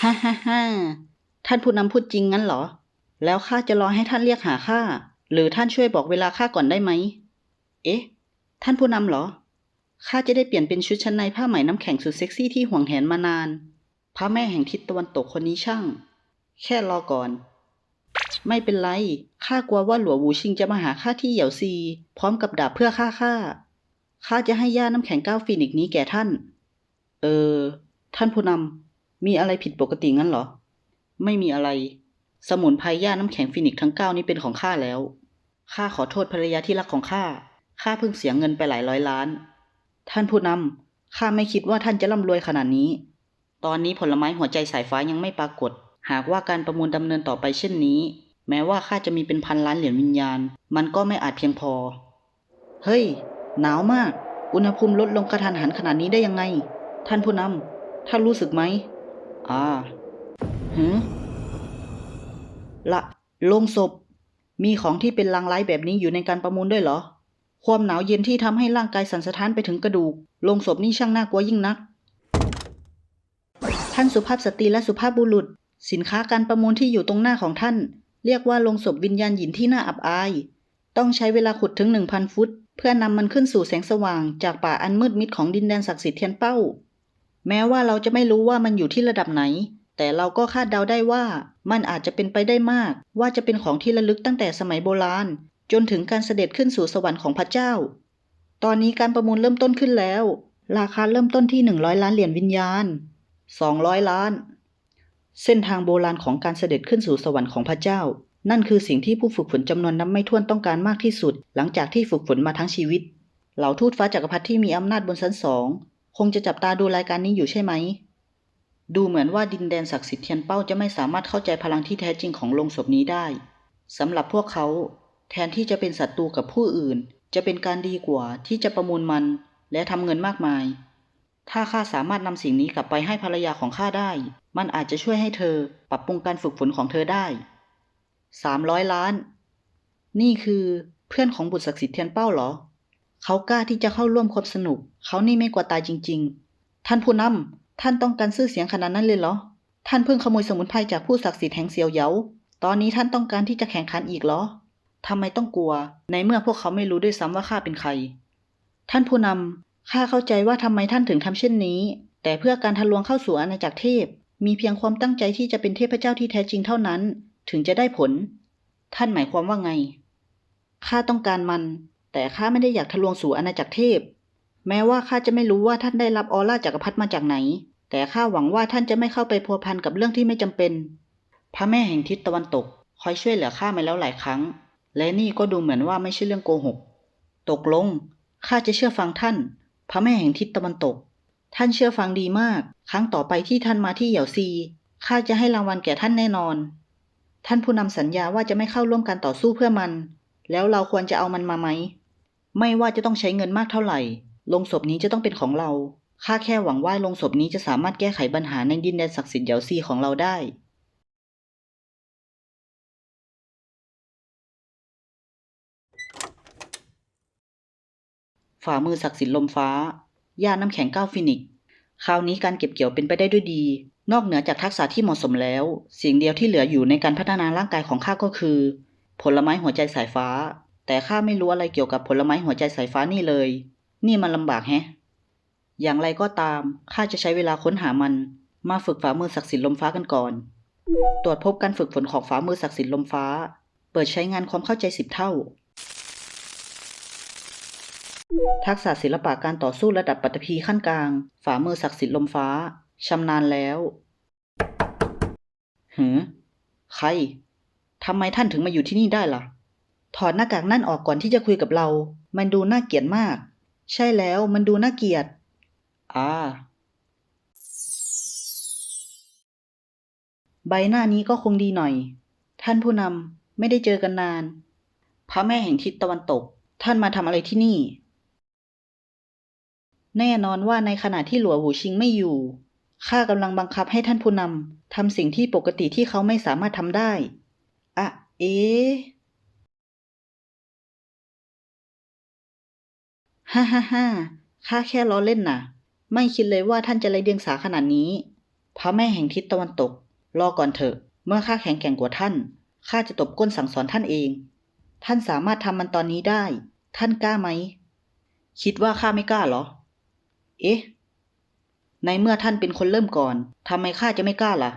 ฮ่าฮ่าฮ่าท่านผู้นำพูดจริงงั้นเหรอ แล้วข้าจะรอให้ท่านเรียกหาข้า หรือท่านช่วยบอกเวลาข้าก่อนได้ไหม เอ๊ะ ท่านผู้นำเหรอ ข้าจะได้เปลี่ยนเป็นชุดชั้นในผ้าไหมน้ำแข็งสุดเซ็กซี่ที่ห่วงแหนมานาน พระแม่แห่งทิศตะวันตกคนนี้ช่าง แค่รอก่อน ไม่เป็นไร ข้ากลัวว่าหลัววูชิงจะมาหาข้าที่เหยี่ยวซี พร้อมกับดาบเพื่อฆ่าข้า ข้าจะให้ย่าน้ำแข็งก้าวฟีนิกซ์นี้แก่ท่าน เออ ท่านผู้นำ มีอะไรผิดปกติงั้นเหรอ ไม่มีอะไร สมุนไพรย่าน้ำแข็งฟีนิกทั้งเก้านี้เป็นของข้าแล้ว ข้าขอโทษภรรยาที่รักของข้า ข้าเพิ่งเสียเงินไปหลายร้อยล้าน ท่านผู้นำข้าไม่คิดว่าท่านจะร่ำรวยขนาดนี้ ตอนนี้ผลไม้หัวใจสายฟ้ายังไม่ปรากฏ หากว่าการประมูลดำเนินต่อไปเช่นนี้ แม้ว่าข้าจะมีเป็นพันล้านเหรียญวิญญาณ มันก็ไม่อาจเพียงพอ เฮ้ย หนาวมาก อุณหภูมิลดลงกระทันหันขนาดนี้ได้ยังไง ท่านผู้นำท่านรู้สึกไหม อ่าหือละโลงศพ มีของที่เป็นลางไร้แบบนี้อยู่ในการประมูลด้วยเหรอ ความหนาวเย็นที่ทำให้ร่างกายสั่นสะท้านไปถึงกระดูกโลงศพนี่ช่างน่ากลัวยิ่งนัก ท่านสุภาพสตรีและสุภาพบุรุษ สินค้าการประมูลที่อยู่ตรงหน้าของท่าน เรียกว่าโลงศพวิญญาณหยินที่น่าอับอาย ต้องใช้เวลาขุดถึง1,000ฟุต เพื่อนำมันขึ้นสู่แสงสว่าง จากป่าอันมืดมิดของดินแดนศักดิ์สิทธิ์เทียนเป้า แม้ว่าเราจะไม่รู้ว่ามันอยู่ที่ระดับไหน แต่เราก็คาดเดาได้ว่า มันอาจจะเป็นไปได้มาก ว่าจะเป็นของที่ระลึกตั้งแต่สมัยโบราณ จนถึงการเสด็จขึ้นสู่สวรรค์ของพระเจ้า ตอนนี้การประมูลเริ่มต้นขึ้นแล้ว ราคาเริ่มต้นที่ 100 ล้านเหรียญวิญญาณ 200 ล้าน เส้นทางโบราณของการเสด็จขึ้นสู่สวรรค์ของพระเจ้า นั่นคือสิ่งที่ผู้ฝึกฝนจำนวนนับไม่ถ้วนต้องการมากที่สุด หลังจากที่ฝึกฝนมาทั้งชีวิตเหล่าทูตฟ้าจักรพรรดิที่มีอำนาจบนชั้นสอง คงจะจับตาดูรายการนี้อยู่ใช่ไหม ดูเหมือนว่าดินแดนศักดิ์สิทธิ์เทียนเป้าจะไม่สามารถเข้าใจพลังที่แท้จริงของโลงศพนี้ได้สำหรับพวกเขา แทนที่จะเป็นศัตรูกับผู้อื่น จะเป็นการดีกว่าที่จะประมูลมัน และทำเงินมากมาย ถ้าข้าสามารถนำสิ่งนี้กลับไปให้ภรรยาของข้าได้ มันอาจจะช่วยให้เธอปรับปรุงการฝึกฝนของเธอได้สามร้อยล้าน นี่คือเพื่อนของบุตรศักดิ์สิทธิ์เทียนเป้าเหรอ เขากล้าที่จะเข้าร่วมความสนุก เขานี่ไม่กลัวตายจริง ๆ ท่านผู้นำท่านต้องการซื้อเสียงขนาดนั้นเลยเหรอ ท่านเพิ่งขโมยสมุนไพรจากผู้ศักดิ์สิทธิ์แห่งเซียวเหยาตอนนี้ท่านต้องการที่จะแข่งขันอีกเหรอทำไมต้องกลัว ในเมื่อพวกเขาไม่รู้ด้วยซ้ำว่าข้าเป็นใคร ท่านผู้นำข้าเข้าใจว่าทำไมท่านถึงทำเช่นนี้ แต่เพื่อการทะลวงเข้าสู่อาณาจักรเทพ มีเพียงความตั้งใจที่จะเป็นเทพเจ้าที่แท้จริงเท่านั้น ถึงจะได้ผล ท่านหมายความว่าไงข้าต้องการมัน แต่ข้าไม่ได้อยากทะลวงสู่อาณาจักรเทพ แม้ว่าข้าจะไม่รู้ว่าท่านได้รับออร่าจักรพรรดิมาจากไหน แต่ข้าหวังว่าท่านจะไม่เข้าไปพัวพันกับเรื่องที่ไม่จำเป็น พระแม่แห่งทิศตะวันตก คอยช่วยเหลือข้ามาแล้วหลายครั้ง และนี่ก็ดูเหมือนว่าไม่ใช่เรื่องโกหก ตกลงข้าจะเชื่อฟังท่าน พระแม่แห่งทิศตะวันตก ท่านเชื่อฟังดีมาก ครั้งต่อไปที่ท่านมาที่เหยี่ยวซีข้าจะให้รางวัลแก่ท่านแน่นอน ท่านผู้นำสัญญาว่าจะไม่เข้าร่วมการต่อสู้เพื่อมัน แล้วเราควรจะเอามันมาไหม ไม่ว่าจะต้องใช้เงินมากเท่าไหร่ลงศพนี้จะต้องเป็นของเรา ข้าแค่หวังว่าลงศพนี้จะสามารถแก้ไขปัญหาในดินแดนศักดิ์สิทธิ์เหยาซีของเราได้ ฝ่ามือศักดิ์สิทธิ์ลมฟ้า ย่าน้ำแข็งก้าวฟินิก คราวนี้การเก็บเกี่ยวเป็นไปได้ด้วยดี นอกเหนือจากทักษะที่เหมาะสมแล้ว สิ่งเดียวที่เหลืออยู่ในการพัฒนาร่างกายของข้าก็คือ ผลไม้หัวใจสายฟ้า แต่ข้าไม่รู้อะไรเกี่ยวกับผลไม้หัวใจสายฟ้านี่เลย นี่มันลำบากแฮะ อย่างไรก็ตาม ข้าจะใช้เวลาค้นหามัน มาฝึกฝ่ามือศักดิ์สิทธิ์ลมฟ้ากันก่อน ตรวจพบการฝึกฝนของฝ่ามือศักดิ์สิทธิ์ลมฟ้า เปิดใช้งานความเข้าใจสิบเท่า ทักษะศิลปะการต่อสู้ระดับปัตภีขั้นกลาง ฝ่ามือศักดิ์สิทธิ์ลมฟ้าชำนาญแล้วหือใครทำไมท่านถึงมาอยู่ที่นี่ได้ล่ะ ถอดหน้ากากนั่นออกก่อนที่จะคุยกับเรา มันดูน่าเกลียดมาก ใช่แล้วมันดูน่าเกลียด อ่า ใบหน้านี้ก็คงดีหน่อย ท่านผู้นำไม่ได้เจอกันนาน พระแม่แห่งทิศตะวันตก ท่านมาทำอะไรที่นี่ แน่นอนว่าในขณะที่หลัวหูชิงไม่อยู่ข้ากำลังบังคับให้ท่านผู้นำทำสิ่งที่ปกติที่เขาไม่สามารถทำได้ อะ เอ๊ ฮ่าฮ่าฮ่าข้าแค่ล้อเล่นน่ะ ไม่คิดเลยว่าท่านจะไรเดียงสาขนาดนี้ พระแม่แห่งทิศตะวันตก รอก่อนเถอะ เมื่อข้าแข็งแกร่งกว่าท่าน ข้าจะตบก้นสั่งสอนท่านเอง ท่านสามารถทำมันตอนนี้ได้ ท่านกล้าไหม คิดว่าข้าไม่กล้าเหรอ เอ๊ะ ในเมื่อท่านเป็นคนเริ่มก่อนทำไมข้าจะไม่กล้าล่ะ